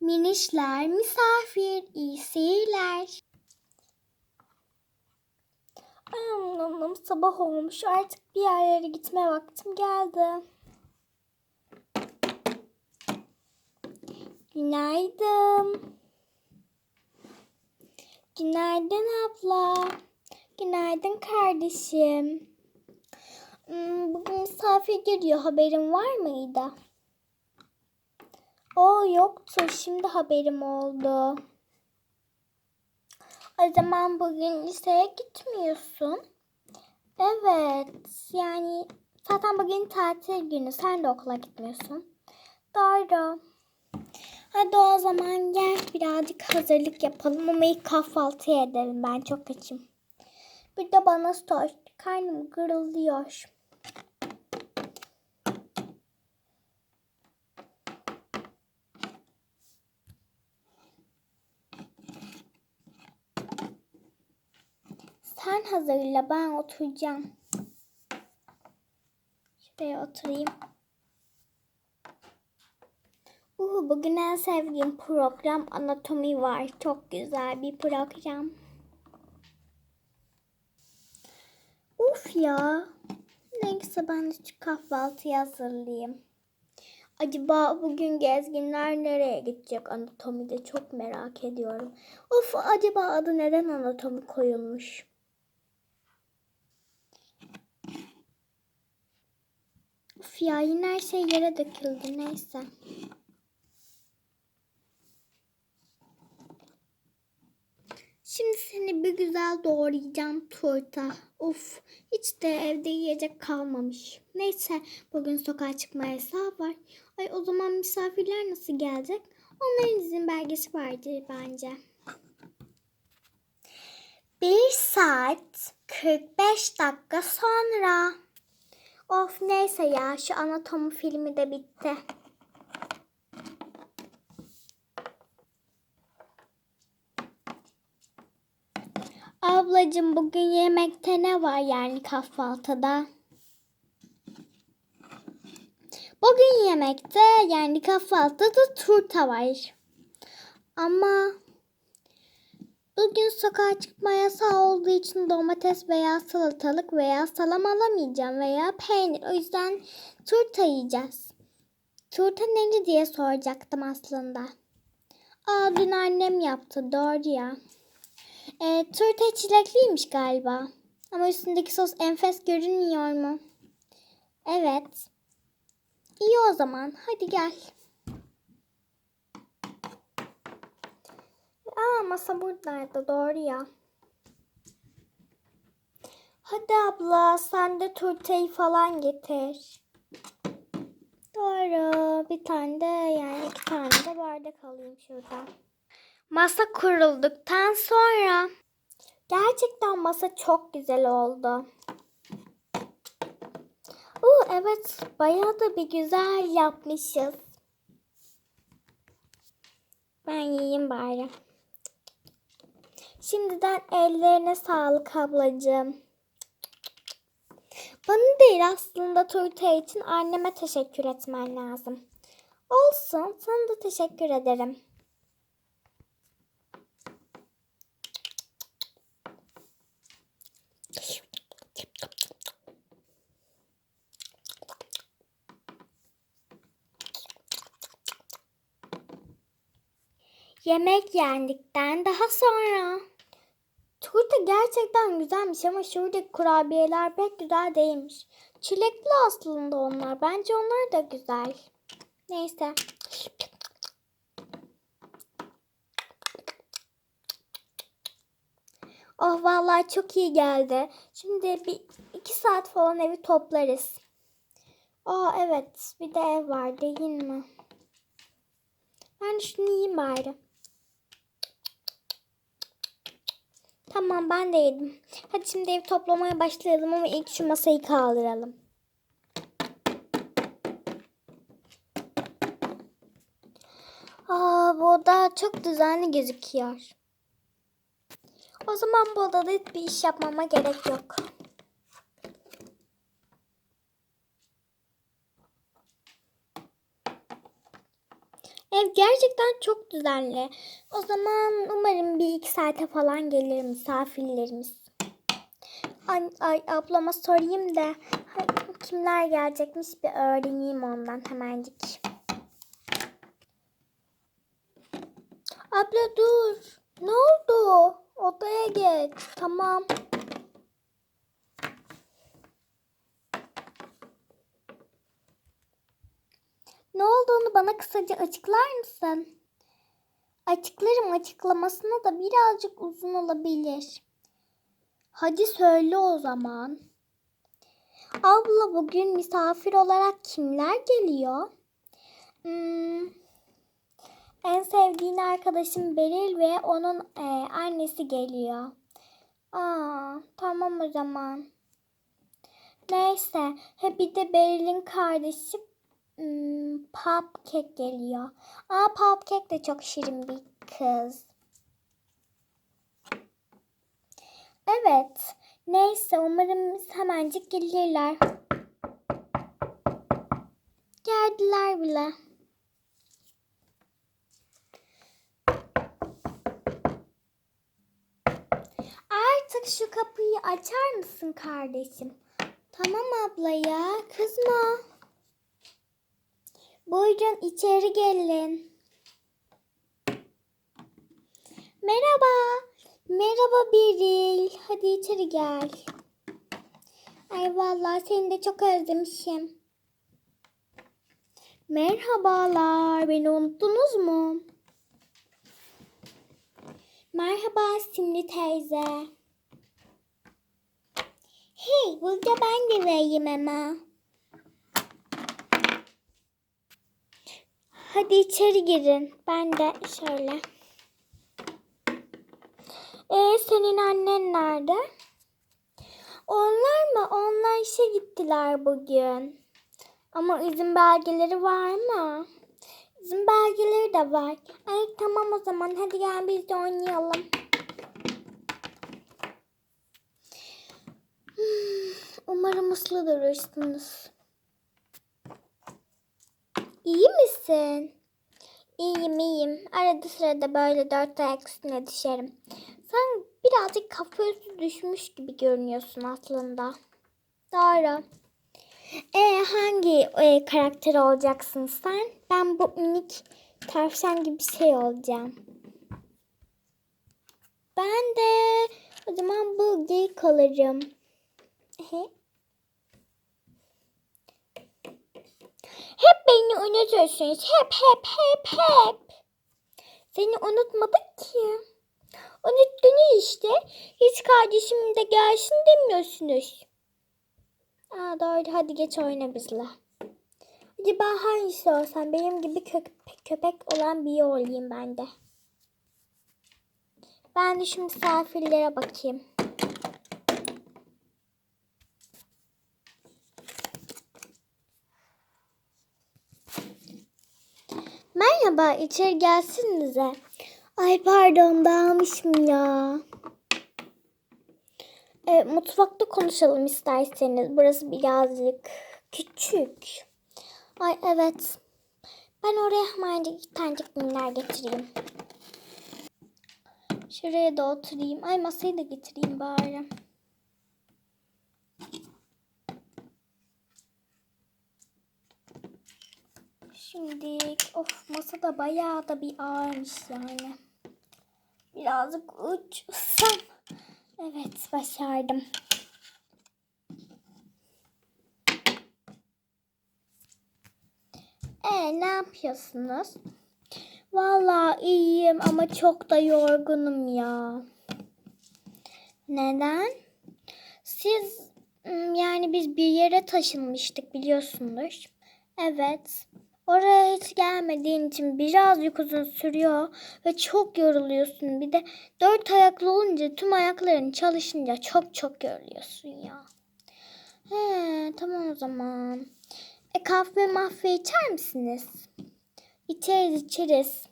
Minişler, misafir, iyi seyirler. Anladım, sabah olmuş. Artık bir yerlere gitme vaktim geldi. Günaydın. Günaydın abla. Günaydın kardeşim. Hmm, Bugün misafir geliyor. Haberin var mıydı? O yoktu. Şimdi haberim oldu. O zaman bugün liseye gitmiyorsun. Evet. Yani zaten bugün tatil günü. Sen de okula gitmiyorsun. Doğru. Hadi o zaman gel birazcık hazırlık yapalım ama ilk kahvaltı edelim. Ben çok açım. Bir de bana sor. Karnım gırıldıyor. Sen hazırla ben oturacağım. Şuraya oturayım. Uh, bugün en sevdiğim program anatomi var. Çok güzel bir program. Uf ya. Neyse ben de şu kahvaltıyı hazırlayayım. Acaba bugün gezginler nereye gidecek anatomide çok merak ediyorum. Of acaba adı neden anatomi koyulmuş? Of ya yine her şey yere döküldü neyse. Şimdi seni bir güzel doğrayacağım turta. Of hiç de evde yiyecek kalmamış. Neyse bugün sokağa çıkma yasağı var. Ay o zaman misafirler nasıl gelecek? Onların izin belgesi vardır bence. Bir saat 45 dakika sonra. Of neyse ya şu anatomi filmi de bitti. Ablacığım bugün yemekte ne var yani kahvaltıda? Bugün yemekte yani kahvaltıda turta var. Ama bugün sokağa çıkma yasağı olduğu için domates veya salatalık veya salam alamayacağım veya peynir. O yüzden turta yiyeceğiz. Turta neli diye soracaktım aslında. Aa dün annem yaptı doğru ya. E, turta çilekliymiş galiba. Ama üstündeki sos enfes görünmüyor mu? Evet. İyi o zaman. Hadi gel. Aa masa buradaydı. Doğru ya. Hadi abla sen de turtayı falan getir. Doğru. Bir tane de yani iki tane de bardak alayım şuradan. Masa kurulduktan sonra gerçekten masa çok güzel oldu. Oo, evet bayağı da bir güzel yapmışız. Ben yiyeyim bari. Şimdiden ellerine sağlık ablacığım. Bana değil aslında turta için anneme teşekkür etmen lazım. Olsun sana da teşekkür ederim. Yemek yendikten daha sonra. Turta gerçekten güzelmiş ama şuradaki kurabiyeler pek güzel değilmiş. Çilekli aslında onlar. Bence onlar da güzel. Neyse. Oh vallahi çok iyi geldi. Şimdi bir iki saat falan evi toplarız. Aa evet bir de ev var değil mi? Ben şunu yiyeyim bari. Tamam ben de yedim. Hadi şimdi ev toplamaya başlayalım ama ilk şu masayı kaldıralım. Aa, bu oda çok düzenli gözüküyor. O zaman bu odada hiçbir iş yapmama gerek yok. Ev gerçekten çok düzenli. O zaman umarım bir iki saate falan gelir misafirlerimiz. Ay, ay ablama sorayım da kimler gelecekmiş bir öğreneyim ondan hemencik. Abla dur. Ne oldu? Odaya geç. Tamam. Ne olduğunu bana kısaca açıklar mısın? Açıklarım açıklamasına da birazcık uzun olabilir. Hadi söyle o zaman. Abla bugün misafir olarak kimler geliyor? Hmm, en sevdiğin arkadaşım Beril ve onun e, annesi geliyor. Aa, tamam o zaman. Neyse, he bir de Beril'in kardeşi hmm, Popcake geliyor. Aa, Popcake de çok şirin bir kız. Evet. Neyse umarım hemencik gelirler. Geldiler bile. Artık şu kapıyı açar mısın kardeşim? Tamam abla ya kızma. Buyurun içeri gelin. Merhaba. Merhaba Biril. Hadi içeri gel. Ay vallahi seni de çok özlemişim. Merhabalar. Beni unuttunuz mu? Merhaba Simli teyze. Hey, burada ben de vereyim ama. Hadi içeri girin. Ben de şöyle. Ee, senin annen nerede? Onlar mı? Onlar işe gittiler bugün. Ama izin belgeleri var mı? İzin belgeleri de var. Ay tamam o zaman hadi gel biz de oynayalım. Hmm, Umarım uslu durursunuz. İyi misin? İyiyim iyiyim. Arada sırada böyle dört ayak üstüne düşerim. Sen birazcık kafa üstü düşmüş gibi görünüyorsun aslında. Doğru. E, hangi e, karakter olacaksın sen? Ben bu minik tavşan gibi şey olacağım. Ben de o zaman bu geyik alırım. Ehe. Hep unutursunuz. Hep hep hep hep. Seni unutmadık ki. Unuttunuz işte. Hiç kardeşim de gelsin demiyorsunuz. Aa doğru hadi geç oyna bizle. Acaba hangisi olsam benim gibi köpek, köpek olan biri olayım ben de. Ben de şu misafirlere bakayım. Merhaba, içeri gelsinize. Ay pardon, dağılmışım ya. E, mutfakta konuşalım isterseniz. Burası birazcık küçük. Ay evet. Ben oraya hemencik iki tanecik minder getireyim. Şuraya da oturayım. Ay masayı da getireyim bari. Şimdi of masa da bayağı da bir ağırmış yani. Birazcık uçsam. Evet başardım. E ne yapıyorsunuz? Vallahi iyiyim ama çok da yorgunum ya. Neden? Siz yani biz bir yere taşınmıştık biliyorsunuz. Evet. Oraya hiç gelmediğin için birazcık uzun sürüyor ve çok yoruluyorsun. Bir de dört ayaklı olunca tüm ayakların çalışınca çok çok yoruluyorsun ya. He, tamam o zaman. E kahve mahve içer misiniz? İçeriz içeriz.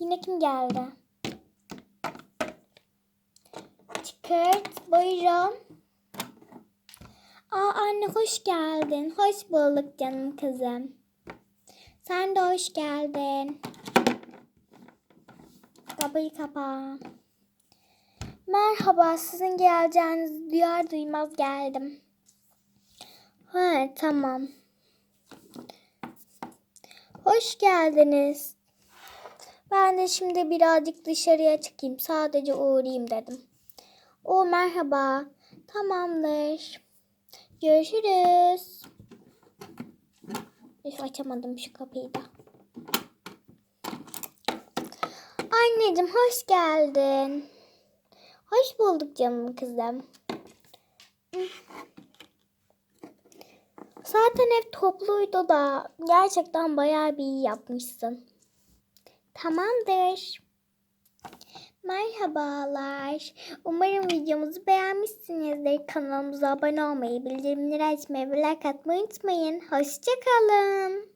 Yine kim geldi? Çıkart buyurun. Aa anne hoş geldin. Hoş bulduk canım kızım. Sen de hoş geldin. Kapıyı kapa. Merhaba, sizin geleceğinizi duyar duymaz geldim. Ha, tamam. Hoş geldiniz. Ben de şimdi birazcık dışarıya çıkayım. Sadece uğrayayım dedim. O merhaba. Tamamdır. Görüşürüz. Üf, açamadım şu kapıyı da. Anneciğim hoş geldin. Hoş bulduk canım kızım. Zaten ev topluydu da gerçekten bayağı bir iyi yapmışsın. Tamamdır. Merhabalar. Umarım videomuzu beğenmişsinizdir. Kanalımıza abone olmayı, bildirimleri açmayı ve like atmayı unutmayın. Hoşçakalın.